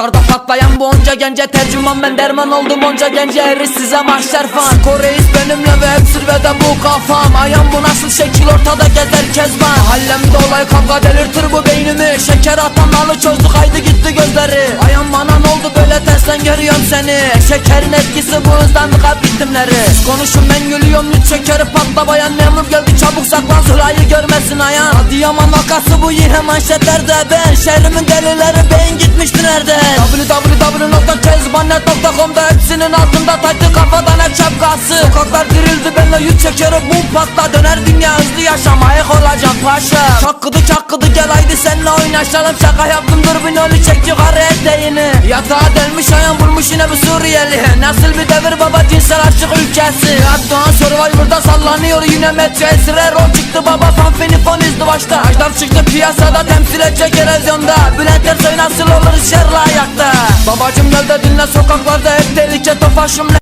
Sokaklarda patlayan bu onca gence Tercüman ben derman oldum onca gence Eris size mahşer fan. Skor reis benimle ve hep zirvede bu kafam. Ayağım bu nasıl şekil ortada gezer kezban. Hallemde olay kavga delirtir bu beynimi. Şeker atan nalı çözdük haydi gitti gözleri. Ayağım bana ne oldu böyle tersten görüyorum seni. Şekerin etkisi bu hızlandı kalp ritimleri Siz Konuşun ben gülüyorum lüt şekeri patla bayan çabuk saklan Zırayı görmesin ayağın. Adıyaman vakası bu yine manşetlerde. Ben şehrimin delileri beyin gitmişti nerede? www.kezbanet.com'da hepsinin altında taktı kafadan hep şapkası. Sokaklar dirildi benimle yut şekeri bu patla. Döner dünya hızlı yaşamaya olacağım paşa. Çakkıdı çakkıdı gel haydi senle oynaşalım. Şaka yaptım dur bin ölü çek yukarı eteğini. Yatağa delmiş ayağım bulmuş yine bir Suriyeli. Nasıl bir devir baba cinsel aşık ülkesi Erdoğan Survivor'da sallanıyor yine metro. Esrer O çıktı baba fanfini fon izdi başta. Ajdar çıktı piyasada temsil edecek televizyonda Bülent Ersoy nasıl olur şerli ayakta. Babacım gel de dinle sokaklarda hep tehlike tofaşım